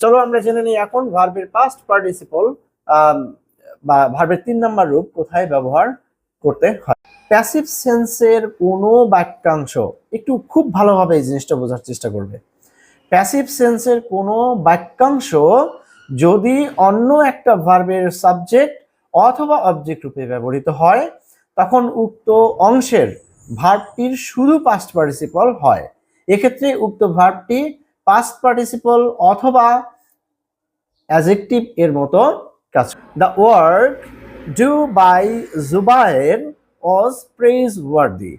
চলো আমরা জেনে নিই এখন ভার্বের পাস্ট পার্টিসিপল বা ভার্বের তিন নম্বর রূপ কোথায় ব্যবহার করতে হয়। প্যাসিভ সেন্সের কোনো বাক্যাংশ একটু খুব ভালোভাবে এই জিনিসটা বোঝার চেষ্টা করবে। প্যাসিভ সেন্সের কোনো বাক্যাংশ যদি অন্য একটা ভার্বের সাবজেক্ট অথবা অবজেক্ট রূপে ব্যবহৃত হয়, তখন উক্ত অংশের ভার্বটির শুধু পাস্ট পার্টিসিপল হয়। এক্ষেত্রে উক্ত ভার্বটি পাস্ট পার্টিসিপল অথবা অ্যাজেক্টিভ এর মতো কাজ the work do by Zubair was praise worthy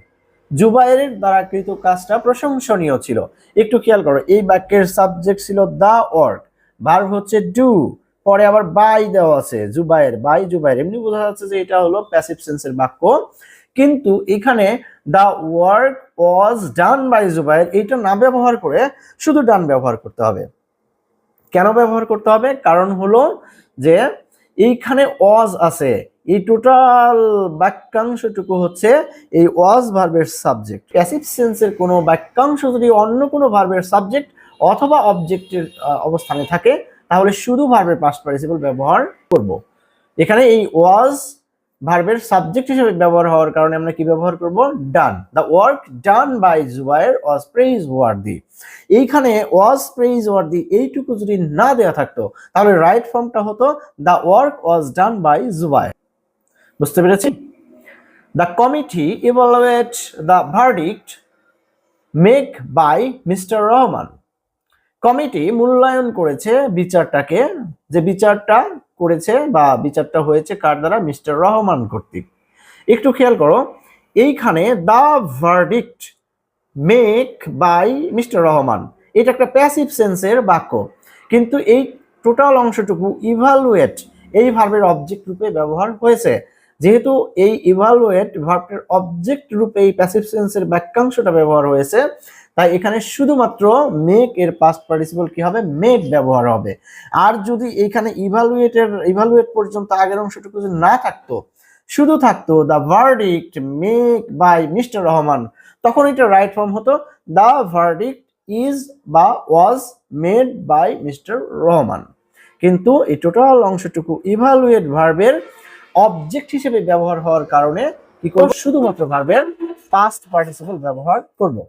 Zubair দ্বারা কৃত কাজটা প্রশংসনীয় ছিল। একটু খেয়াল করো, এই বাক্যের সাবজেক্ট ছিল দ্য ওয়ার্ক ভার্ব হচ্ছে ডু পরে আবার বাই দেওয়া আছে জুবায়ের বাই জুবায়ের এমনি বোঝা যাচ্ছে যে এটা হলো প্যাসিভ সেন্সের বাক্য। কিন্তু এখানে the work was done by Zubair এইটা না ব্যবহার করে শুধু ডান ব্যবহার করতে হবে। কেন ব্যবহার করতে হবে? কারণ হলো যে এইখানে ওয়াজ আছে। এই টোটাল বাক্যাংশটুকু হচ্ছে এই ওয়াজ ভার্বের সাবজেক্ট প্যাসিভ সেন্সের কোনো বাক্যাংশ যদি অন্য কোনো ভার্বের সাবজেক্ট অথবা অবজেক্টের অবস্থানে থাকে, তাহলে শুধু ভার্বের পাস্ট পার্টিসিপল ব্যবহার করব। এখানে এই ওয়াজ ভার্বের সাবজেক্ট হিসেবে ব্যবহার হওয়ার কারণে আমরা কি ব্যবহার করব? Done the work done by Zubair was praise worthy এইখানে ওয়াজ প্রেইজ ওয়ার্দি এইটুকু যদি না দেওয়া থাকতো, তাহলে রাইট ফর্মটা হতো the work was done by Zubair বুঝতে পেরেছি? The committee evaluate the verdict make by mister Rahman committee মূল্যায়ন করেছে বিচারটাকে, যে বিচারটা করেছে বা বিচারটা হয়েছে কার দ্বারা? মিস্টার রহমান কর্তৃক। একটু খেয়াল করো, এইখানে the verdict make by mister Rahman. এটা একটা প্যাসিভ সেন্সের বাক্য। কিন্তু এই টোটাল অংশটুকু ইভালুয়েট এই ভার্বের অবজেক্ট রূপে ব্যবহার হয়েছে। যেহেতু এই ইভালুয়েট ভার্বের অবজেক্ট রূপে এই প্যাসিভ সেন্সের বাক্যাংশটা ব্যবহার হয়েছে তাই এখানে শুধুমাত্র মেক এর পাস্ট পার্টিসিপল কি হবে? মেক ব্যবহার হবে। আর যদি এখানে ইভালুয়েটের ইভালুয়েট পর্যন্ত আগের অংশটুকু যদি না থাকতো, শুধু থাকতো the verdict make by mister Rahman, তখন এটা রাইট ফর্ম হতো দ্য ভার্ডিক্ট ইজ বা was made by mister Rahman. কিন্তু এই টোটাল অংশটুকু ইভালুয়েট ভার্বের অবজেক্ট হিসেবে ব্যবহার হওয়ার কারণে কি করব? শুধুমাত্র ভার্বের পাস্ট পার্টিসিপল ব্যবহার করব।